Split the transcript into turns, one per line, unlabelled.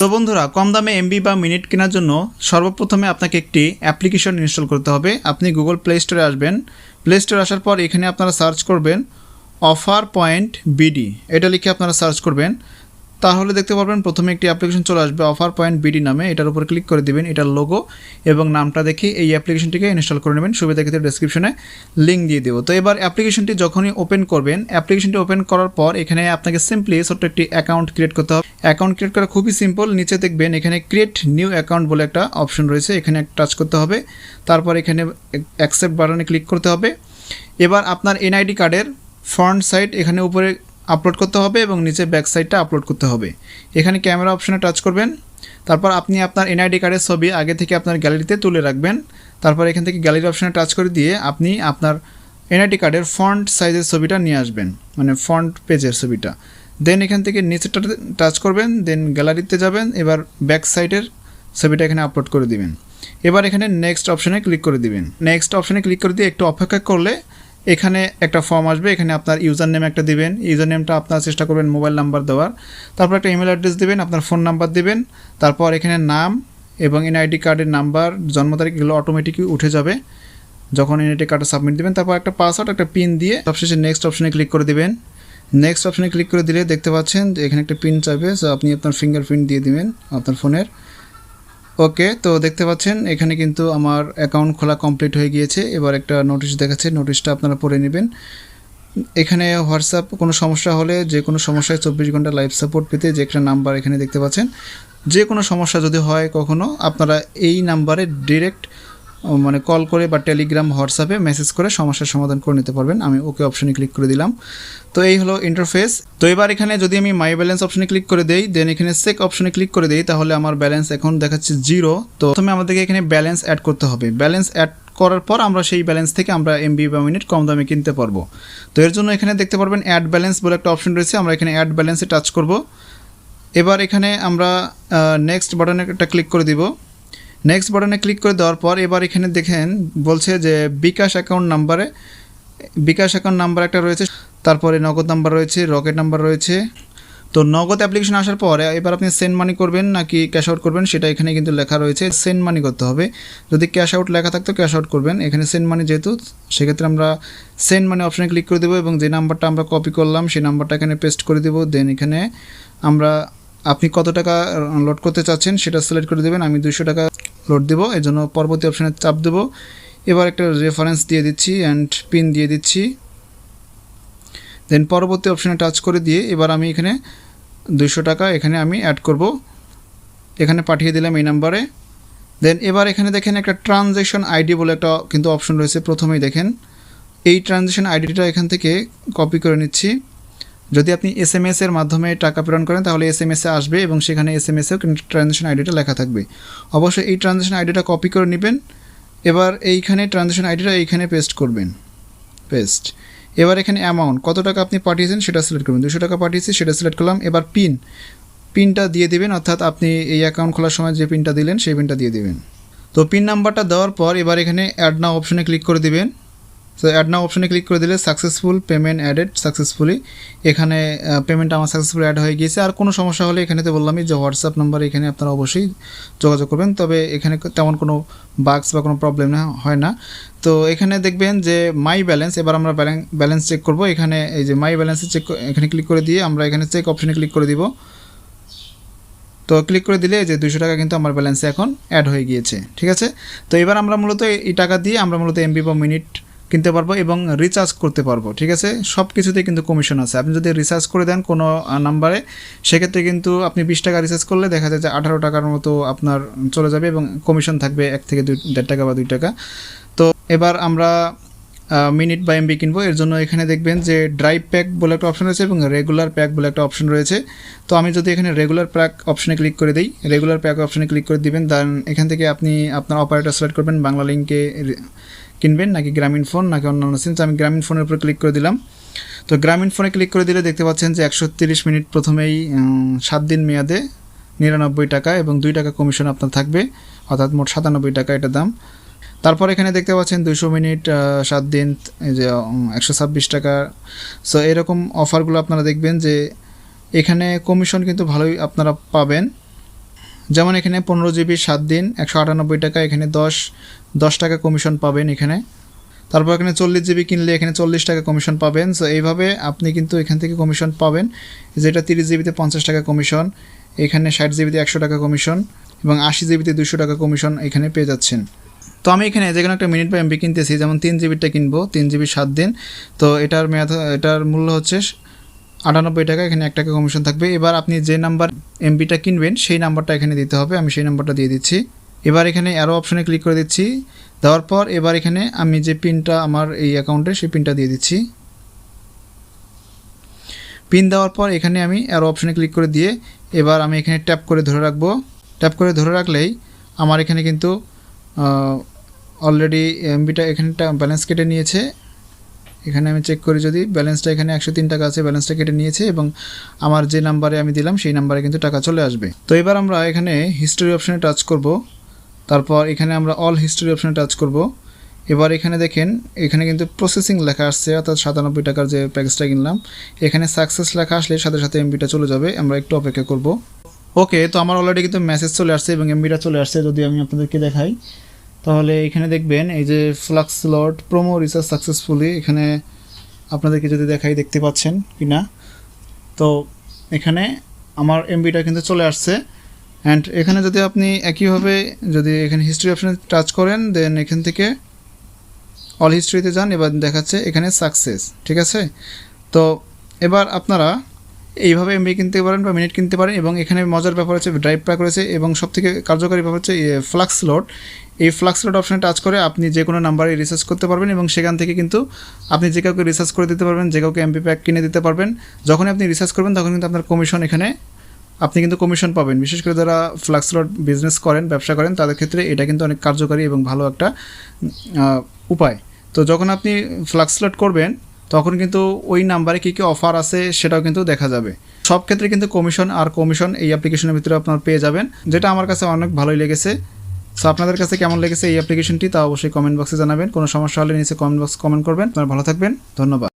তো বন্ধুরা, কম দামে এমবি বা মিনিট কেনার জন্য সর্বপ্রথমে আপনাকে একটি অ্যাপ্লিকেশন ইনস্টল করতে হবে। আপনি গুগল প্লে স্টোরে আসবেন। প্লে স্টোরে আসার পর এখানে আপনারা সার্চ করবেন অফার পয়েন্ট বিডি এটা লিখে আপনারা সার্চ করবেন। তাহলে দেখতে পারবেন প্রথমে একটি অ্যাপ্লিকেশন চলে আসবে অফার পয়েন্ট বিডি নামে। এটার উপর ক্লিক করে দিবেন, এটার লোগো এবং নামটা দেখে এই অ্যাপ্লিকেশনটিকে ইনস্টল করে নেবেন। সুবিধা ক্ষেত্রে ডেসক্রিপশনে লিঙ্ক দিয়ে দেবো। তো এবার অ্যাপ্লিকেশনটি যখনই ওপেন করবেন অ্যাপ্লিকেশনটি ওপেন করার পর এখানে আপনাকে সিম্পলি ছোট্ট একটি অ্যাকাউন্ট ক্রিয়েট করতে হবে। অ্যাকাউন্ট ক্রিয়েট করা খুবই সিম্পল নিচে দেখবেন এখানে ক্রিয়েট নিউ অ্যাকাউন্ট বলে একটা অপশন রয়েছে, এখানে টাচ করতে হবে। তারপর এখানে অ্যাকসেপ্ট বাটনে ক্লিক করতে হবে। এবার আপনার এনআইডি কার্ডের ফ্রন্ট সাইড এখানে উপরে আপলোড করতে হবে এবং নিচে ব্যাক সাইডটা আপলোড করতে হবে। এখানে ক্যামেরা অপশনে টাচ করবেন। তারপর আপনি আপনার এনআইডি কার্ডের ছবি আগে থেকে আপনার গ্যালারিতে তুলে রাখবেন। তারপর এখান থেকে গ্যালারি অপশনে টাচ করে দিয়ে আপনি আপনার এনআইডি কার্ডের ফন্ট সাইজের ছবিটা নিয়ে আসবেন মানে ফন্ট পেজের ছবিটা। দেন এখান থেকে নিচেরটা টাচ করবেন দেন গ্যালারিতে যাবেন, এবার ব্যাক সাইডের ছবিটা এখানে আপলোড করে দিবেন। এবার এখানে নেক্সট অপশনে ক্লিক করে দিবেন। নেক্সট অপশনে ক্লিক করে দিয়ে একটু অপেক্ষা করলে এখানে একটা ফর্ম আসবে, এখানে আপনার ইউজার নেম একটা দিবেন ইউজার নেমটা আপনার চেষ্টা করবেন মোবাইল নাম্বার দেওয়ার। তারপর একটা ইমেল অ্যাড্রেস দিবেন, আপনার ফোন নাম্বার দিবেন, তারপর এখানে নাম এবং এনআইডি কার্ডের নাম্বার জন্ম তারিখ এগুলো অটোমেটিকই উঠে যাবে। যখন এনআইডি কার্ডটা সাবমিট দিবেন, তারপর একটা পাসওয়ার্ড একটা পিন দিয়ে সবশেষে নেক্সট অপশনে ক্লিক করে দেবেন। নেক্সট অপশনে ক্লিক করে দিলে দেখতে পাচ্ছেন যে এখানে একটা পিন চাইবে সো আপনি আপনার ফিঙ্গারপ্রিন্ট দিয়ে দিবেন আপনার ফোনের ওকে তো দেখতে পাচ্ছেন, এখানে কিন্তু আমার অ্যাকাউন্ট খোলা কমপ্লিট হয়ে গিয়েছে। এবার একটা নোটিশ দেখাচ্ছে নোটিশটা আপনারা পড়ে নেবেন। এখানে হোয়াটসঅ্যাপ কোনো সমস্যা হলে যে কোনো সমস্যায় চব্বিশ ঘণ্টা লাইভ সাপোর্ট পেতে যে একটা নাম্বার এখানে দেখতে পাচ্ছেন। যে কোনো সমস্যা যদি হয় কখনো, আপনারা এই নাম্বারে ডিরেক্ট মানে কল করে বা টেলিগ্রাম হোয়াটসঅ্যাপে মেসেজ করে সমস্যার সমাধান করে নিতে পারবেন। আমি ওকে অপশনে ক্লিক করে দিলাম। তো এই হলো ইন্টারফেস তো এবার এখানে যদি আমি মাই ব্যালেন্স অপশনে ক্লিক করে দেই দেন এখানে সেক অপশনে ক্লিক করে দেই, তাহলে আমার ব্যালেন্স এখন দেখাচ্ছে জিরো তো প্রথমে আমাদেরকে এখানে ব্যালেন্স অ্যাড করতে হবে। ব্যালেন্স অ্যাড করার পর আমরা সেই ব্যালেন্স থেকে আমরা এমবি বা মিনিট কম দামে কিনতে পারব। তো এর জন্য এখানে দেখতে পারবেন অ্যাড ব্যালেন্স বলে একটা অপশন রয়েছে। আমরা এখানে অ্যাড ব্যালেন্সে টাচ করব। এবার এখানে আমরা নেক্সট বাটনে একটা ক্লিক করে দিব। নেক্সট বাটনে ক্লিক করে দেওয়ার পর এবার এখানে দেখেন বলছে যে বিকাশ অ্যাকাউন্ট নাম্বারে বিকাশ অ্যাকাউন্ট নাম্বার একটা রয়েছে, তারপরে নগদ নাম্বার রয়েছে রকেট নাম্বার রয়েছে। তো নগদ অ্যাপ্লিকেশন আসার পর এবার আপনি সেন্ড মানি করবেন নাকি ক্যাশ আউট করবেন সেটা এখানে কিন্তু লেখা রয়েছে সেন্ড মানি করতে হবে। যদি ক্যাশ আউট লেখা থাকতো ক্যাশ আউট করবেন, এখানে সেন্ড মানি যেহেতু, সেক্ষেত্রে আমরা সেন্ড মানি অপশানে ক্লিক করে দেবো এবং যে নাম্বারটা আমরা কপি করলাম, সেই নাম্বারটা এখানে পেস্ট করে দেবো। দেন এখানে আমরা আপনি কত টাকা লোড করতে চাচ্ছেন সেটা সিলেক্ট করে দেবেন, আমি দুশো টাকা লোড দেবো এর জন্য পরবর্তী অপশানে চাপ দেবো। এবার একটা রেফারেন্স দিয়ে দিচ্ছি অ্যান্ড পিন দিয়ে দিচ্ছি। দেন পরবর্তী অপশানে টাচ করে দিয়ে এবার আমি এখানে দুশো টাকা এখানে আমি অ্যাড করব। এখানে পাঠিয়ে দিলাম এই নাম্বারে দেন এবার এখানে দেখেন একটা ট্রানজ্যাকশন আইডি বলে একটা কিন্তু অপশন রয়েছে, প্রথমেই দেখেন। এই ট্রানজ্যাকশন আইডিটা এখান থেকে কপি করে নিচ্ছি। যদি আপনি এস এম এর মাধ্যমে টাকা প্রেরণ করেন, তাহলে এস এম এসে আসবে এবং সেখানে এস এম এসেও কিন্তু ট্রানজ্যাকশন আইডিটা লেখা থাকবে। অবশ্যই এই ট্রানজ্যাকশন আইডিটা কপি করে নেবেন। এবার এইখানে ট্রানজ্যাকশন আইডিটা এইখানে পেস্ট করবেন। পেস্ট এবার এখানে অ্যামাউন্ট কত টাকা আপনি পাঠিয়েছেন সেটা সিলেক্ট করবেন। দুশো টাকা পাঠিয়েছি, সেটা সিলেক্ট করলাম। এবার পিন পিনটা দিয়ে দিবেন, অর্থাৎ আপনি এই অ্যাকাউন্ট খোলার সময় যে পিনটা দিলেন, সেই পিনটা দিয়ে দিবেন। তো পিন নাম্বারটা দেওয়ার পর এবার এখানে অ্যাড নাও অপশনে ক্লিক করে দিবেন। তো অ্যাড নাও অপশনে ক্লিক করে দিলে সাকসেসফুল পেমেন্ট অ্যাডেড সাকসেসফুলি এখানে পেমেন্ট আমার সাকসেসফুল অ্যাড হয়ে গিয়েছে। আর কোনো সমস্যা হলে এখানে তো বললামই যে হোয়াটসঅ্যাপ নাম্বার এখানে আপনারা অবশ্যই যোগাযোগ করবেন। তবে এখানে তেমন কোনো বাগস বা কোনো প্রবলেম হয় না। তো এখানে দেখবেন যে মাই ব্যালেন্স এবার আমরা ব্যালেন্স চেক করব। এখানে এই যে মাই ব্যালেন্সে চেক এখানে ক্লিক করে দিয়ে আমরা এখানে চেক অপশনে ক্লিক করে দিব। তো ক্লিক করে দিলে যে দুশো টাকা কিন্তু আমার ব্যালেন্সে এখন অ্যাড হয়ে গিয়েছে। ঠিক আছে? তো এবার আমরা মূলত এই টাকা দিয়ে আমরা মূলত এমবি বা মিনিট কিনতে পারব এবং রিচার্জ করতে পারব, ঠিক আছে? সব কিছুতেই কিন্তু কমিশন আছে। আপনি যদি রিচার্জ করে দেন কোনো নাম্বারে সেক্ষেত্রে কিন্তু আপনি বিশ টাকা রিচার্জ করলে দেখা যায় যে আঠারো টাকার মতো আপনার চলে যাবে এবং কমিশন থাকবে এক থেকে দুই, দেড় টাকা বা দুই টাকা। তো এবার আমরা মিনিট বা এমবি কিনবো। এর জন্য এখানে দেখবেন যে ড্রাইভ প্যাক বলে একটা অপশন রয়েছে এবং রেগুলার প্যাক বলে একটা অপশন রয়েছে। তো আমি যদি এখানে রেগুলার প্যাক অপশনে ক্লিক করে দিই রেগুলার প্যাক অপশনে ক্লিক করে দিবেন দেন এখান থেকে আপনি আপনার অপারেটর সিলেক্ট করবেন, বাংলা লিঙ্কে কিনবেন, নাকি গ্রামীণ ফোন, নাকি অন্যান্য সিম? আমি গ্রামীণ ফোনের উপর ক্লিক করে দিলাম। তো গ্রামীণ ফোনে ক্লিক করে দিলে দেখতে পাচ্ছেন যে একশো মিনিট প্রথমেই সাত দিন মেয়াদে নিরানব্বই টাকা এবং দুই টাকা কমিশন আপনার থাকবে, অর্থাৎ মোট সাতানব্বই টাকা এটা দাম। তারপর এখানে দেখতে পাচ্ছেন দুশো মিনিট সাত দিন যে একশো ছাব্বিশ টাকা। সো এরকম অফারগুলো আপনারা দেখবেন যে এখানে কমিশন কিন্তু ভালোই আপনারা পাবেন। যেমন এখানে পনেরো জিবি সাত দিন, একশো আটানব্বই টাকা, এখানে দশ দশ টাকা কমিশন পাবেন এখানে। তারপর এখানে চল্লিশ জিবি কিনলে এখানে চল্লিশ টাকা কমিশন পাবেন। সো এইভাবে আপনি কিন্তু এখান থেকে কমিশন পাবেন। যেটা তিরিশ জিবিতে পঞ্চাশ টাকা কমিশন এখানে ষাট জিবিতে একশো টাকা কমিশন এবং আশি জিবিতে দুশো টাকা কমিশন এখানে পেয়ে যাচ্ছেন। তো আমি এখানে যে কোনো একটা মিনিট বা এমবি কিনতেছি, যেমন তিন জিবিটা কিনবো, তিন জিবি সাত দিন। তো এটার মেয়াদ, এটার মূল্য হচ্ছে আটানব্বই টাকা, এখানে এক টাকা কমিশন থাকবে। এবার আপনি যে নাম্বার এমবিটা কিনবেন, সেই নাম্বারটা এখানে দিতে হবে। আমি সেই নাম্বারটা দিয়ে দিচ্ছি। এবার এখানে অ্যারো অপশনে ক্লিক করে দিচ্ছি। দেওয়ার পর এবার এখানে আমি যে পিনটা আমার এই অ্যাকাউন্টে সেই পিনটা দিয়ে দিচ্ছি। পিন দেওয়ার পর এখানে আমি অ্যারো অপশনে ক্লিক করে দিয়ে এবার আমি এখানে ট্যাপ করে ধরে রাখব। ট্যাপ করে ধরে রাখলেই আমার এখানে কিন্তু অলরেডি এমবিটা এখানে ব্যালেন্স কেটে নিয়েছে। এখানে আমি চেক করি যদি ব্যালেন্সটা এখানে একশো তিন টাকা আছে ব্যালেন্সটা কেটে নিয়েছে এবং আমার যে নাম্বারে আমি দিলাম, সেই নাম্বারে কিন্তু টাকা চলে আসবে। তো এবার আমরা এখানে হিস্টোরি অপশানে টাচ করব। তারপর এখানে আমরা অল হিস্টোরি অপশানে টাচ করব। এবার এখানে দেখেন, এখানে কিন্তু প্রসেসিং লেখা আসছে, অর্থাৎ সাতানব্বই টাকার যে প্যাকেজটা কিনলাম, এখানে সাকসেস লেখা আসলে সাথে সাথে এমবিটা চলে যাবে, আমরা একটু অপেক্ষা করব। ওকে তো আমার অলরেডি কিন্তু মেসেজ চলে আসছে এবং এমবিটা চলে আসছে, যদি আমি আপনাদেরকে দেখাই। তাহলে এখানে দেখবেন, এই যে flux lot promo research successfully এখানে আপনাদেরকে যদি দেখাই, দেখতে পাচ্ছেন কি না তো এখানে আমার এমবিটা কিন্তু চলে আসছে। অ্যান্ড এখানে যদি আপনি একইভাবে যদি এখানে হিস্ট্রি অপশানে টাচ করেন দেন এখান থেকে অল হিস্ট্রিতে যান, এবার দেখাচ্ছে এখানে সাকসেস ঠিক আছে? তো এবার আপনারা এইভাবে এমবি কিনতে পারেন বা মিনিট কিনতে পারেন, এবং এখানে মজার ব্যাপার হচ্ছে ড্রাইভ প্যাক রয়েছে, এবং সবথেকে কার্যকারী ব্যাপার হচ্ছে ফ্লাক্স লোড এই ফ্লাক্স লোড অপশানে টাচ করে আপনি যে কোনো নাম্বারে রিসার্চ করতে পারবেন, এবং সেখান থেকে কিন্তু আপনি যে কাউকে রিসার্চ করে দিতে পারবেন, যে কাউকে এমপি প্যাক কিনে দিতে পারবেন, যখনই আপনি রিসার্চ করবেন, তখন কিন্তু আপনার কমিশন এখানে আপনি কিন্তু কমিশন পাবেন। বিশেষ করে যারা ফ্লাক্স লোড বিজনেস করেন, ব্যবসা করেন, তাদের ক্ষেত্রে এটা কিন্তু অনেক কার্যকারী এবং ভালো একটা উপায়। তো যখন আপনি ফ্লাক্স লোড করবেন, তখন কিন্তু ওই নাম্বারে কী কী অফার আছে সেটাও কিন্তু দেখা যাবে। সব ক্ষেত্রে কিন্তু কমিশন আর কমিশন এই অ্যাপ্লিকেশনের ভিতরে আপনার পেয়ে যাবেন, যেটা আমার কাছে অনেক ভালোই লেগেছে। সো আপনাদের কাছে কেমন লেগেছে এই অ্যাপ্লিকেশনটি তা অবশ্যই কমেন্ট বক্সে জানাবেন। কোনো সমস্যা হলে নিচে কমেন্ট বক্স কমেন্ট করবেন। আপনারা ভালো থাকবেন। ধন্যবাদ।